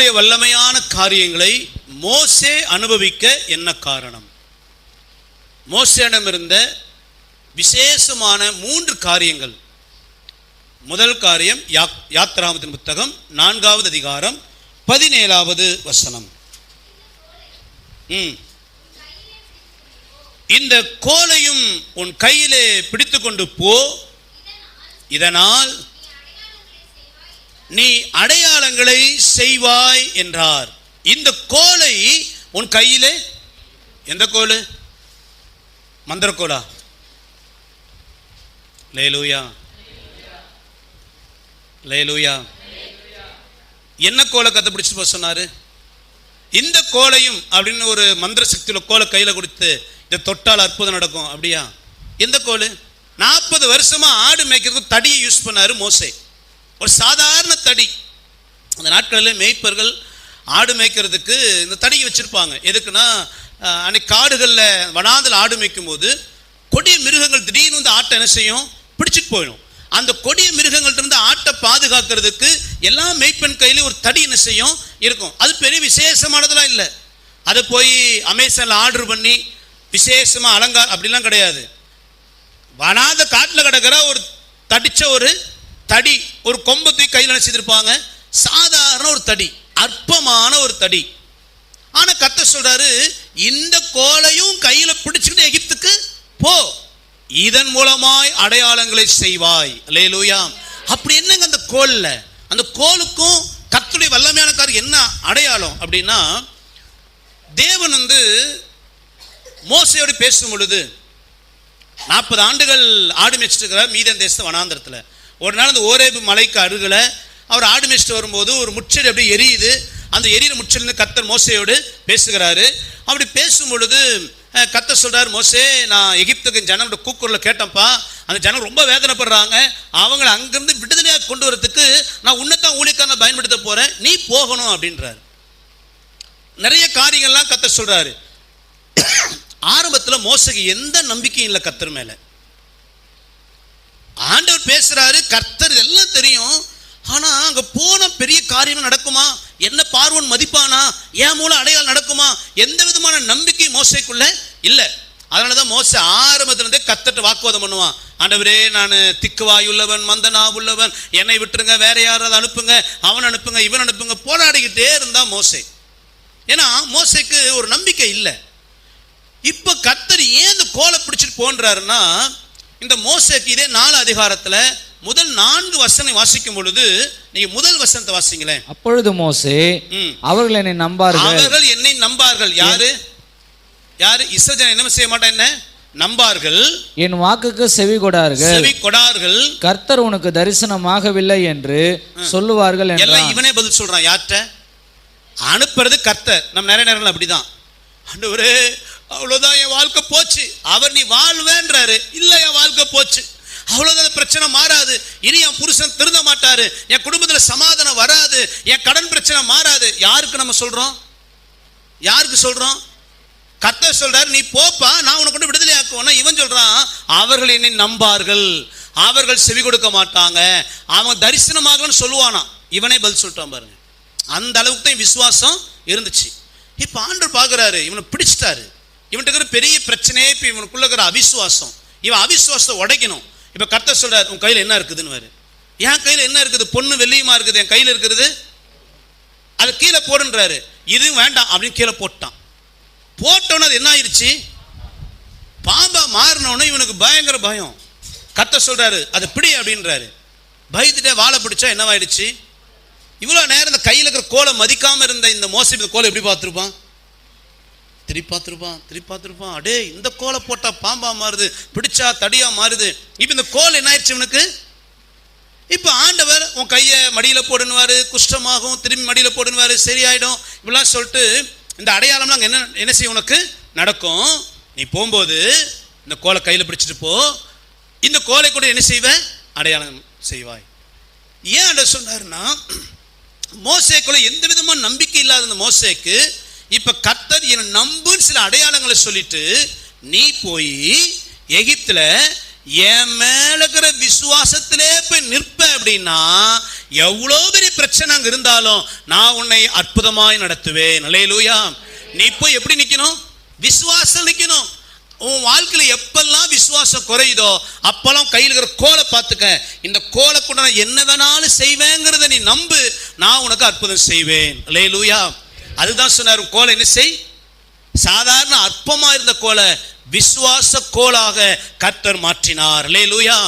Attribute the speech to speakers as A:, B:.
A: தேவனுடைய வல்லமையான காரியங்களை மோசே அனுபவிக்க என்ன காரணம்? மோசேடம் இருந்த விசேஷமான மூன்று காரியங்கள். முதல் காரியம் யா- புத்தகம் நான்காவது அதிகாரம் பதினேழாவது வசனம். இந்த கோலையும் உன் கையிலே பிடித்துக்கொண்டு போ. இதனால் நீ அடையாளங்களை செய்வாய் என்றார். இந்த கோலை உன் கையிலே? எந்த கோல்? மந்திரக்கோலா? லேலூயா? லேலூயா? என்ன கோலை கத்து பிடிச்சிட்டு போக சொன்னாரு? இந்த கோலையும் அப்படின்னு ஒரு மந்திர சக்தியில் கோலை கையில் கொடுத்து இதை தொட்டால் அற்புதம் நடக்கும் அப்படியா? எந்த கோல்? நாற்பது வருஷமா ஆடு மேய்க்கிறதுக்கு தடியை யூஸ் பண்ணாரு மோசே. ஒரு சாதாரண தடி. அந்த நாட்களில் மேய்ப்பர்கள் ஆடு மேய்க்கிறதுக்கு இந்த தடியை வச்சுருப்பாங்க. எதுக்குன்னா அன்னைக்கு காடுகளில் வனாந்தில் ஆடு மேய்க்கும் போது கொடிய மிருகங்கள் திடீர்னு வந்து ஆட்டை என்ன செய்யும்? பிடிச்சிட்டு போயிடும். அந்த கொடிய மிருகங்கள்ட்ட இருந்து ஆட்டை பாதுகாக்கிறதுக்கு எல்லா மேய்ப்பன் கையிலையும் ஒரு தடி என்ன செய்யும்? இருக்கும். அது பெரிய விசேஷமானதெல்லாம் இல்லை. அதை போய் அமேசானில் ஆர்டர் பண்ணி விசேஷமாக அலங்காரம் அப்படிலாம் கிடையாது. வனாத காட்டில் கிடக்கிற ஒரு தடித்த ஒரு தடி. ஒரு கொம்பை தூக்கி கையில் நினைச்சிருப்பாங்க சாதாரண ஒரு தடி அற்பமான ஒரு தடி. ஆனா கத்த சொல்றாரு இந்த கோலையும் கையில பிடிச்சுக்கிட்டு எகிப்துக்கு போ. இதன் மூலமாய் அடையாளங்களை செய்வாய். லேலூயா அப்படி என்னங்க அந்த கோல்ல? அந்த கோலுக்கும் கத்துடைய வல்லமையான காரியம் என்ன அடையாளம் அப்படின்னா தேவன் வந்து மோசையோடு பேசும் பொழுது நாற்பது ஆண்டுகள் ஆடு மேய்ச்சிட்டு இருக்கிறார் மீதன் தேச வனாந்திரத்தில். ஒரு நாள் அந்த ஓரேபு மலைக்கு அருகில் அவர் ஆடு மேய்ச்சிட்டு வரும்போது ஒரு முச்செடி அப்படியே எரியுது. அந்த எரியிற முச்செடிந்து கத்தர் மோசையோடு பேசுகிறாரு. அப்படி பேசும் பொழுது அஹ், கத்தர் மோசே நான் எகிப்துக்கு ஜனங்களோட கூக்குரில் கேட்டேன்ப்பா. அந்த ஜனம் ரொம்ப வேதனைப்படுறாங்க. அவங்களை அங்கேருந்து விடுதலையாக கொண்டு வரதுக்கு நான் உன்னைத்தான் ஊழியக்காரனை பயன்படுத்த போகிறேன் நீ போகணும் அப்படின்றார். நிறைய காரியங்கள்லாம் கத்தர் சொல்கிறாரு ஆரம்பத்தில் மோசைக்கு எந்த நம்பிக்கையும் இல்லை கத்தர் மேலே. ஆண்டவர் பேசுறாரு கர்த்தர் எல்லாம் தெரியும். ஆனா அங்க போன பெரிய காரியம் நடக்குமா? என்ன பார்வன் மதிப்பானா? என் மூலம் அடையாளம் நடக்குமா? எந்த விதமான நம்பிக்கை மோசைக்குள்ள இல்ல. அதனாலதான் மோசை ஆரம்பத்துல இருந்தே கத்தட்டு வாக்குவாதம் பண்ணுவான். ஆண்டவரே நான் திக்குவாய் உள்ளவன் மந்தனா உள்ளவன் என்னை விட்டுருங்க வேற யாராவது அனுப்புங்க அவன் அனுப்புங்க இவன் அனுப்புங்க போராடிக்கிட்டே இருந்தா மோசை. ஏன்னா மோசைக்கு ஒரு நம்பிக்கை இல்லை. இப்ப கத்தர் ஏன் இந்த கோலை பிடிச்சிட்டு போன்றாருன்னா இந்த மோசேக்கு இதே நாலு அதிகாரத்துல முதல் நான்கு வசனை வாசிக்கும் பொழுது நீங்க முதல் வசனத்தை வாசிங்களேன்.
B: அப்பொழுது மோசே. அவர்கள் என்னை நம்பார்கள்.
A: அவர்கள் என்னை நம்பார்கள். யாரு? யாரு? இஸ்ரஜன் என்ன செய்ய மாட்டா என்ன? நம்பார்கள்.
B: என் வாக்குக்கு செவி கொடார்கள்.
A: செவி கொடார்கள்.
B: கர்த்தர் உனக்கு தரிசனமாகவில்லை என்று சொல்லுவார்கள்
A: எல்லாம் இவனே பதில் சொல்றான். யார்கிட்ட? அனுப்புறது கர்த்தர். நம்ம நிறைய நேரங்கள் அப்படிதான். ஆண்டவரே அவ்வளவுதான் என் வாழ்க்கை போச்சு. அவர் நீ வாழ்வேன்றாரு. இல்ல அவ்வளவு பிரச்சனை மாறாது. இனி என் புருஷன் திருந்த மாட்டாரு. என் குடும்பத்துல சமாதானம் வராது. என் கடன் பிரச்சனை மாறாது. யாருக்கு நம்ம சொல்றோம்? யாருக்கு சொல்றோம்? கத்த சொல்றாரு நீ போப்பா நான் உனக்கு கொண்டு விடுதலை ஆக்குவேன்னா இவன் சொல்றான். அவர்கள் என்னை நம்பார்கள். அவர்கள் செவி கொடுக்க மாட்டாங்க. அவன் தரிசனமாகன்னு சொல்லுவானா இவனே பதில் சொல்லிட்டான் பாருங்க. அந்த அளவுக்கு தான் விசுவாசம் இருந்துச்சு. இப்போ ஆண்டு பார்க்குறாரு இவனை பிடிச்சிட்டாரு. இவன்கிட்ட இருக்கிற பெரிய பிரச்சனையே இப்போ இவனுக்குள்ள இருக்கிற அவிசுவாசம். இவன் அவிசுவாசத்தை உடைக்கணும். இப்போ கர்த்தர் சொல்கிறார் உன் கையில் என்ன இருக்குதுன்னு என் கையில் என்ன இருக்குது? பொண்ணு வெள்ளியுமா இருக்குது? என் கையில் இருக்கிறது அது கீழே போடுன்றாரு. இது வேண்டாம் அப்படின்னு கீழே போட்டான். போட்டோன்னு அது என்ன ஆயிடுச்சு? பாம்பா மாறினோன்னு இவனுக்கு பயங்கர பயம். கத்த சொல்றாரு அது பிடி அப்படின்றாரு. பயத்துட்டே வாழை பிடிச்சா என்னவாயிடுச்சு? இவ்வளோ நேரம் இந்த கையில் இருக்கிற கோலை மதிக்காமல் இருந்த இந்த மோசடி இந்த கோலை எப்படி பார்த்துருப்பான்? திருப்பி பார்த்துருப்பான் திருப்பி பார்த்துருப்பான். அடே இந்த கோலை போட்டால் பாம்பா மாறுது பிடிச்சா தடியா மாறுது. இப்போ இந்த கோல் என்ன ஆயிடுச்சு இவனுக்கு? இப்போ ஆண்டவர் உன் கையை மடியில் போடுனுவாரு குஷ்டமாகும் திரும்பி மடியில் போடுனுவாரு சரியாயிடும். இப்படிலாம் சொல்லிட்டு இந்த அடையாளம்லாம் அங்கே என்ன என்ன செய்யும் உனக்கு? நடக்கும். நீ போகும்போது இந்த கோலை கையில் பிடிச்சிட்டு போ. இந்த கோலை கூட என்ன செய்வ? அடையாளம் செய்வாய். ஏன் அட சொன்னார்னா மோசேக்குள்ள எந்த விதமான நம்பிக்கை இல்லாத அந்த மோசேக்கு இப்ப கத்தர் என்னை நம்புன்னு சில அடையாளங்களை சொல்லிட்டு நீ போய் எகிப்துல என் மேல இருக்கிற விசுவாசத்திலே போய் நிற்ப அப்படின்னா எவ்வளோ பெரிய பிரச்சனை அங்கே இருந்தாலும் நான் உன்னை அற்புதமாய் நடத்துவேன். நிலையிலூயா நீ போய் எப்படி நிக்கணும்? விசுவாசம் நிக்கணும். உன் வாழ்க்கையில் எப்பெல்லாம் விசுவாசம் குறையுதோ அப்பெல்லாம் கையில் இருக்கிற கோலை பார்த்துக்க. இந்த கோலை கூட நான் என்ன வேணாலும் செய்வேங்கிறத நீ நம்பு. நான் உனக்கு அற்புதம் செய்வேன். அல்லேலூயா அதுதான் சொன்னார் கோலை என்ன செய்? சாதாரண அற்பமா இருந்த கோலை விசுவாச கோலாக கர்த்தர் மாற்றினார். லே லூயா